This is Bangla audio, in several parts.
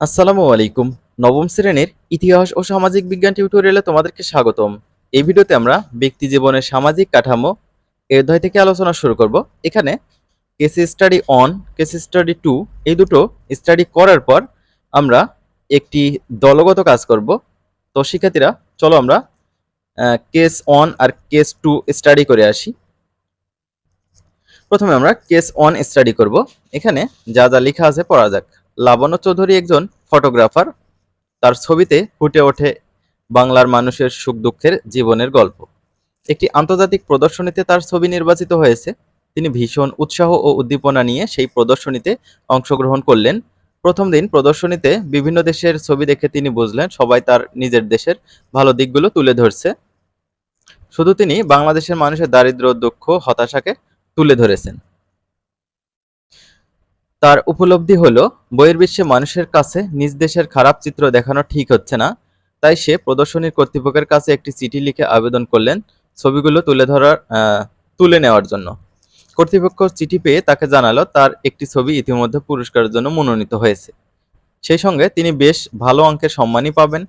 আসসালামু আলাইকুম। নবম শ্রেণির ইতিহাস ও সামাজিক বিজ্ঞান টিউটোরিয়ালে তোমাদেরকে স্বাগতম। এই ভিডিওতে আমরা ব্যক্তি জীবনের সামাজিক কাঠামো এর অধ্যায় থেকে আলোচনা শুরু করব। এখানে case study one case study two এই দুটো স্টাডি করার পর আমরা একটি দলগত কাজ করব। তো শিক্ষার্থীরা, চলো আমরা কেস অন আর কেস টু স্টাডি করে আসি। প্রথমে আমরা কেস অন স্টাডি করব। এখানে যা যা লেখা আছে পড়া যাক। লাবণ্য চৌধুরী একজন ফটোগ্রাফার। তার ছবিতে ফুটে ওঠে বাংলার মানুষের সুখ দুঃখের জীবনের গল্প। একটি আন্তর্জাতিক প্রদর্শনীতে তার ছবি নির্বাচিত হয়েছে। তিনি ভীষণ উৎসাহ ও উদ্দীপনা নিয়ে সেই প্রদর্শনীতে অংশগ্রহণ করলেন। প্রথম দিন প্রদর্শনীতে বিভিন্ন দেশের ছবি দেখে তিনি বুঝলেন সবাই তার নিজের দেশের ভালো দিকগুলো তুলে ধরছে। শুধু তিনি, বাংলাদেশের মানুষের দারিদ্র দুঃখ, হতাশাকে তুলে ধরেছেন। তার উপলব্ধি হলো, বহির্বিশ্বে মানুষের কাছে নিজ দেশের খারাপ চিত্র দেখানো ঠিক হচ্ছে না, তাই সে প্রদর্শনীর কর্তৃপক্ষের কাছে একটি চিঠি লিখে আবেদন করলেন ছবিগুলো তুলে ধরার তুলে নেওয়ার জন্য। কর্তৃপক্ষ চিঠি পেয়ে তাকে জানালো, তার একটি ছবি ইতিমধ্যে পুরস্কারের জন্য মনোনীত হয়েছে। সেই সঙ্গে তিনি বেশ ভালো অঙ্কের সম্মানই পাবেন,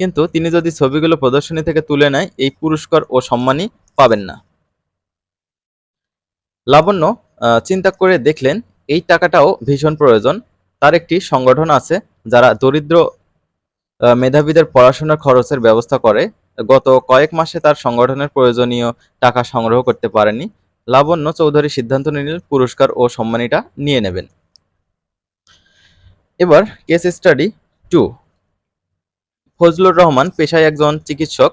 কিন্তু তিনি যদি ছবিগুলো প্রদর্শনী থেকে তুলে নেয়, এই পুরস্কার ও সম্মানই পাবেন না। লাবণ্য চিন্তা করে দেখলেন এই টাকাটাও ভীষণ প্রয়োজন। তার একটি সংগঠন আছে যারা দরিদ্র মেধাবীদের পড়াশোনার খরচের ব্যবস্থা করে। গত কয়েক মাসে তার সংগঠনের প্রয়োজনীয় টাকা সংগ্রহ করতে পারেনি। লাবণ্য চৌধুরী সিদ্ধান্ত নিলেন পুরস্কার ও সম্মানীটা নিয়ে নেবেন। এবার case study two Fazlur Rahman পেশায় একজন চিকিৎসক,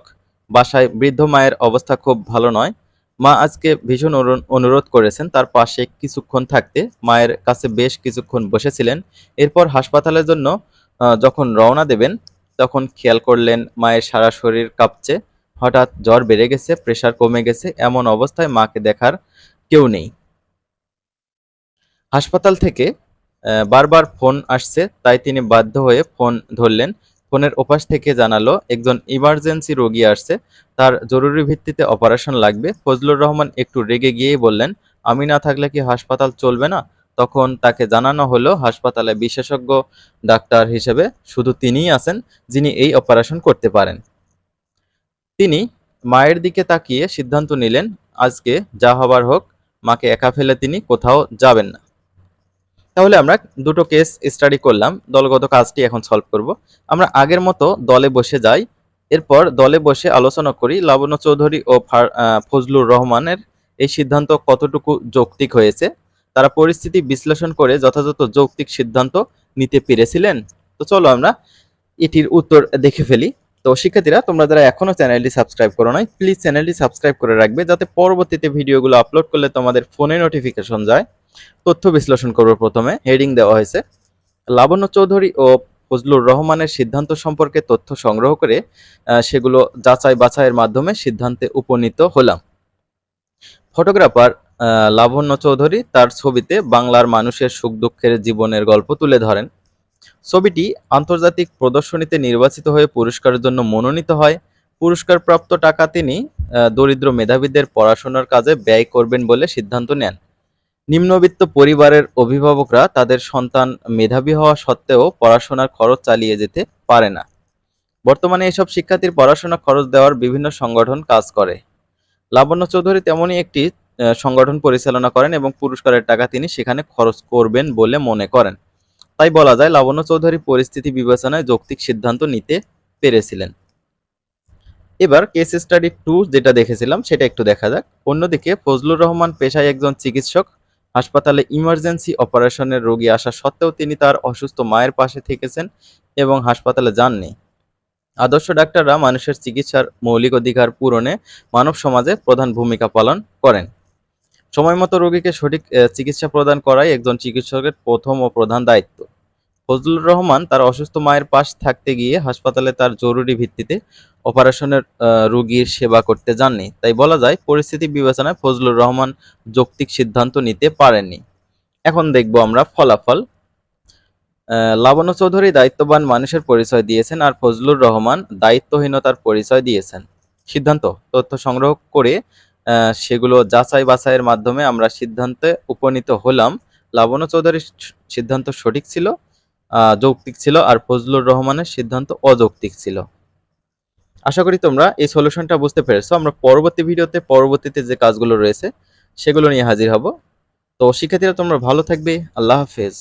বাসায় বৃদ্ধ মায়ের অবস্থা খুব ভালো নয়। মা আজকে ভীষণ অনু- অনুরোধ করেছেন, তার পাশে কিছুক্ষণ থাকতে। মায়ের কাছে বেশ কিছুক্ষণ বসেছিলেন। এরপর হাসপাতালের জন্য যখন রওনা দেবেন, তখন খেয়াল করলেন মায়ের সারা শরীর কাঁপছে। হঠাৎ জ্বর বেড়ে গেছে, প্রেশার কমে গেছে, এমন অবস্থায় মাকে দেখার কেউ নেই। হাসপাতাল থেকে বারবার ফোন আসছে, তাই তিনি বাধ্য হয়ে ফোন ধরলেন। ফোনের ওপাশ থেকে জানালো, একজন ইমার্জেন্সি রোগী আসছে। তার জরুরি ভিত্তিতে অপারেশন লাগবে। ফজলুর রহমান একটু রেগে গিয়ে বললেন, আমি না থাকলে কি হাসপাতাল চলবে না? তখন তাকে জানানো হলো, হাসপাতালে বিশেষজ্ঞ ডাক্তার হিসেবে শুধু তিনিই আছেন যিনি এই অপারেশন করতে পারেন। তিনি মায়ের দিকে তাকিয়ে সিদ্ধান্ত নিলেন, আজকে যা হবার হোক, মাকে একা ফেলে তিনি কোথাও যাবেন না। তাহলে আমরা দুটো কেস স্টাডি করলাম, দলগত কাজটি এখন সলভ করব। আমরা আগের মতো দলে বসে যাই, এরপর দলে বসে আলোচনা করি লাবণ্য চৌধুরী ও ফজলুর রহমানের এই সিদ্ধান্ত কতটুকু যৌক্তিক হয়েছে, তারা পরিস্থিতি বিশ্লেষণ করে যথাযথ যৌক্তিক সিদ্ধান্ত নিতে পেরেছিলেন। তো চলো আমরা এটির উত্তর দেখে ফেলি। তো শিক্ষার্থীরা, তোমরা যারা এখনও চ্যানেলটি সাবস্ক্রাইব করো নাই প্লিজ চ্যানেলটি সাবস্ক্রাইব করে রাখবে, যাতে পরবর্তীতে ভিডিওগুলো আপলোড করলে তোমাদের ফোনে নোটিফিকেশন যায়। তথ্য বিশ্লেষণ করব প্রথমে। হেডিং দেওয়া হয়েছে, লাবণ্য চৌধুরী ও ফজলুর রহমানের সিদ্ধান্ত সম্পর্কে তথ্য সংগ্রহ করে সেগুলো যাচাই বাছাইয়ের মাধ্যমে সিদ্ধান্তে উপনীত হলাম। ফটোগ্রাফার লাবণ্য চৌধুরী তার ছবিতে বাংলার মানুষের সুখ দুঃখের জীবনের গল্প তুলে ধরেন। ছবিটি আন্তর্জাতিক প্রদর্শনীতে নির্বাচিত হয়ে পুরস্কারের জন্য মনোনীত হয়। পুরস্কারপ্রাপ্ত টাকা তিনি দরিদ্র মেধাবীদের পড়াশোনার কাজে ব্যয় করবেন বলে সিদ্ধান্ত নেন। নিম্নবিত্ত পরিবারের অভিভাবকরা তাদের সন্তান মেধাবী হওয়া সত্ত্বেও পড়াশোনার খরচ চালিয়ে যেতে পারে না। বর্তমানে এসব শিক্ষার্থীর পড়াশোনা খরচ দেওয়ার বিভিন্ন সংগঠন কাজ করে। লাবণ্য চৌধুরী তেমনই একটি সংগঠন পরিচালনা করেন এবং পুরস্কারের টাকা তিনি সেখানে খরচ করবেন বলে মনে করেন। তাই বলা যায়, লাবণ্য চৌধুরী পরিস্থিতি বিবেচনায় যৌক্তিক সিদ্ধান্ত নিতে পেরেছিলেন। এবার কেস স্টাডি টু যেটা দেখেছিলাম, সেটা একটু দেখা যাক। অন্যদিকে ফজলুর রহমান পেশায় একজন চিকিৎসক হাসপাতালে ইমার্জেন্সি অপারেশনের রোগী আসা সত্ত্বেও তিনি তার অসুস্থ মায়ের পাশে থেকেছেন এবং হাসপাতালে যাননি। আদর্শ ডাক্তাররা মানুষের চিকিৎসার মৌলিক অধিকার পূরণে মানব সমাজে প্রধান ভূমিকা পালন করেন। সময়মতো রোগীকে সঠিক চিকিৎসা প্রদান করাই একজন চিকিৎসকের প্রথম ও প্রধান দায়িত্ব। ফজলুর রহমান তার অসুস্থ মায়ের পাশ থাকতে গিয়ে হাসপাতালে তার জরুরি ভিত্তিতে অপারেশনের রোগীর সেবা করতে যাননি। তাই বলা যায়, পরিস্থিতি বিবেচনায় ফজলুর রহমান যৌক্তিক সিদ্ধান্ত নিতে পারেননি। এখন দেখব আমরা ফলাফল। লাবণ্য চৌধুরী দায়িত্ববান মানুষের পরিচয় দিয়েছেন আর ফজলুর রহমান দায়িত্বহীনতার পরিচয় দিয়েছেন। সিদ্ধান্ত, তথ্য সংগ্রহ করে সেগুলো যাচাই বাছাইয়ের মাধ্যমে আমরা সিদ্ধান্তে উপনীত হলাম। লাবণ্য চৌধুরীর সিদ্ধান্ত সঠিক ছিল। যৌক্তিক ছিল আর ফজলুর রহমানের সিদ্ধান্ত অযৌক্তিক ছিল। আশা করি তোমরা এই সলিউশনটা বুঝতে পেরেছ। আমরা পরবর্তী ভিডিওতে পরবর্তীতে যে কাজগুলো রয়েছে, সেগুলো নিয়ে হাজির হব। তো শিক্ষার্থীরা তোমরা ভালো থাকবে। আল্লাহ হাফেজ।